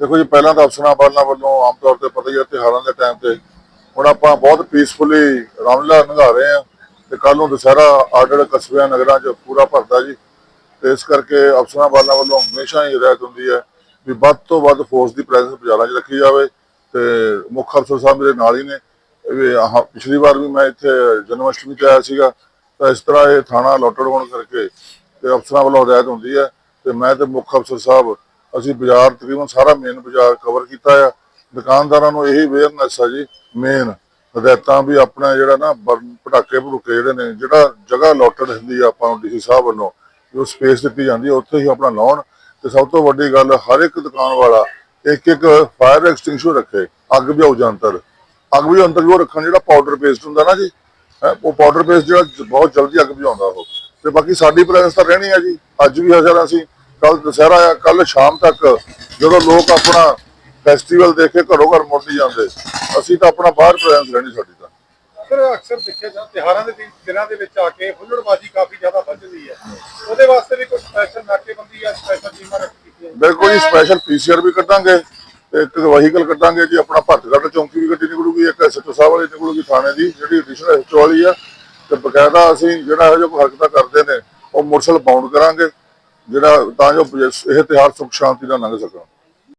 ਦੇਖੋ ਜੀ, ਪਹਿਲਾਂ ਤਾਂ ਅਫਸਰਾਂ ਵਾਲਾਂ ਵੱਲੋਂ ਆਮ ਤੌਰ ਤੇ ਪਤਾ ਹੀ ਹੈ ਤਿਉਹਾਰਾਂ ਦੇ ਟਾਈਮ ਤੇ। ਹੁਣ ਆਪਾਂ ਬਹੁਤ ਪੀਸਫੁਲੀ ਰਾਮਲਾ ਨਿਭਾ ਰਹੇ ਆ ਤੇ ਕੱਲ ਨੂੰ ਦੁਸਹਿਰਾ ਆਰਡਰ ਕਸਬਿਆਂ ਨਗਰਾਂ 'ਚ ਪੂਰਾ ਭਰਦਾ ਜੀ। ਤੇ ਇਸ ਕਰਕੇ ਅਫਸਰਾਂ ਵਾਲਾਂ ਵੱਲੋਂ ਹਮੇਸ਼ਾ ਹੀ ਹਦਾਇਤ ਹੁੰਦੀ ਹੈ ਵੀ ਵੱਧ ਤੋਂ ਵੱਧ ਫੋਰਸ ਦੀ ਪ੍ਰੈਜ਼ੈਂਸ ਬਾਜ਼ਾਰਾਂ 'ਚ ਰੱਖੀ ਜਾਵੇ ਤੇ ਮੁੱਖ ਅਫਸਰ ਸਾਹਿਬ ਮੇਰੇ ਨਾਲ ਹੀ ਨੇ। ਵੀ ਆਹ ਪਿਛਲੀ ਵਾਰ ਵੀ ਮੈਂ ਇੱਥੇ ਜਨਮ ਅਸ਼ਟਮੀ ਤੇ ਆਇਆ ਸੀਗਾ, ਤਾਂ ਇਸ ਤਰ੍ਹਾਂ ਇਹ ਥਾਣਾ ਲੋਟੜ ਹੋਣ ਕਰਕੇ ਤੇ ਅਫਸਰਾਂ ਵੱਲੋਂ ਹਦਾਇਤ ਹੁੰਦੀ ਹੈ ਤੇ ਮੈਂ ਤੇ ਮੁੱਖ ਅਫਸਰ ਸਾਹਿਬ ਅਸੀਂ ਬਾਜ਼ਾਰ ਤਕਰੀਬਨ ਸਾਰਾ ਮੇਨ ਬਾਜ਼ਾਰ ਕਵਰ ਕੀਤਾ ਆ। ਦੁਕਾਨਦਾਰਾਂ ਨੂੰ ਇਹੀ ਅਵੇਅਰਨੈਸ ਆ ਜੀ ਮੇਨ ਹਦਾਇਤਾਂ ਵੀ ਆਪਣਾ ਜਿਹੜਾ ਨਾ ਬਰਨ- ਪਟਾਕੇ ਭੜੁਕੇ ਜਿਹੜੇ ਨੇ, ਜਿਹੜਾ ਜਗ੍ਹਾ ਲੋਟਡ ਹੁੰਦੀ ਆ ਆਪਾਂ ਨੂੰ ਡੀਸੀ ਸਾਹਿਬ ਵੱਲੋਂ, ਜੋ ਸਪੇਸ ਦਿੱਤੀ ਜਾਂਦੀ ਉੱਥੇ ਹੀ ਆਪਣਾ ਲਾਉਣ। ਤੇ ਸਭ ਤੋਂ ਵੱਡੀ ਗੱਲ, ਹਰ ਇੱਕ ਦੁਕਾਨ ਵਾਲਾ ਇੱਕ ਇੱਕ ਫਾਇਰ ਐਕਸਟਿੰਗੁਇਸ਼ਰ ਰੱਖੇ, ਅੱਗ ਬੁਝਾਊ ਜੰਤਰ। ਅੱਗ ਬੁਝਾਊ ਯੰਤਰ ਜੋ ਰੱਖਣ ਜਿਹੜਾ ਪਾਊਡਰ ਪੇਸਟ ਹੁੰਦਾ ਨਾ ਜੀ ਉਹ ਪਾਊਡਰ ਪੇਸਟ ਜਿਹੜਾ ਬਹੁਤ ਜਲਦੀ ਅੱਗ ਬੁਝਾਉਂਦਾ ਉਹ। ਤੇ ਬਾਕੀ ਸਾਡੀ ਪ੍ਰੈਜ਼ੈਂਸ ਤਾਂ ਰਹਿਣੀ ਆ ਜੀ, ਅੱਜ ਵੀ ਹਜ਼ਾਰਾਂ ਅਸੀਂ ਕੱਲ ਦੁਸਹਿਰਾ ਆ ਕੱਲ ਸ਼ਾਮ ਤੱਕ ਜਦੋਂ ਲੋਕ ਆਪਣਾ ਫੈਸਟੀਵਲ ਦੇਖ ਕੇ ਘਰੋਂ ਘਰ ਮੁੜ ਨਹੀਂ ਜਾਂਦੇ ਅਸੀਂ ਤਾਂ ਆਪਣਾ ਬਾਹਰ ਪ੍ਰੈਜ਼ੈਂਸ ਰਹਿਣੀ ਸਾਡੀ ਤਾਂ। ਸਰ ਅਕਸਰ ਦੇਖਿਆ ਜਾਂਦਾ ਤਿਹਾਰਾਂ ਦੇ ਦਿਨ- ਦੇ ਵਿੱਚ ਆ ਕੇ ਹੁੱਲੜਬਾਜ਼ੀ ਕਾਫੀ ਜ਼ਿਆਦਾ ਵੱਧ ਜਾਂਦੀ ਹੈ। ਉਹਦੇ ਵਾਸਤੇ ਵੀ ਕੋਈ ਸਪੈਸ਼ਲ ਨਾਕੇਬੰਦੀ ਜਾਂ ਸਪੈਸ਼ਲ ਟੀਮਾਂ ਰੱਖ ਕੀਤੀਆਂ ਬਿਲਕੁਲ ਜੀ ਸਪੈਸ਼ਲ ਪੀਸੀਆਰ ਵੀ ਕੱਢਾਂਗੇ ਤੇ ਇੱਕ ਵਹੀਕਲ ਕੱਢਾਂਗੇ ਜੀ ਆਪਣਾ ਭੱਤਗੜ ਚੌਂਕੀ ਵੀ ਗੱਡੀ ਨਿਕਲੂਗੀ ਇੱਕ ਐਸਐਚਓ ਸਾਹਿਬ ਵਾਲੀ ਨਿਕਲੂਗੀ ਥਾਣੇ ਦੀ ਜਿਹੜੀ ਐਡੀਸ਼ਨਲ ਐਸਐਚਓ ਵਾਲੀ ਆ। ਤੇ ਬਕਾਇਦਾ ਅਸੀਂ ਜਿਹੜਾ ਇਹੋ ਜਿਹਾ ਹਰਕਤਾਂ ਕਰਦੇ ਨੇ ਉਹ ਮੋਟਰਸਾਈਕਲ ਬਾਉਂਡ ਕਰਾਂਗੇ। ਜਿਹੜਾ ਤਾਂ ਜੋ ਇਹ ਤਿਉਹਾਰ ਸੁਖ ਸ਼ਾਂਤੀ ਨਾਲ ਲੰਘ ਸਕਣ।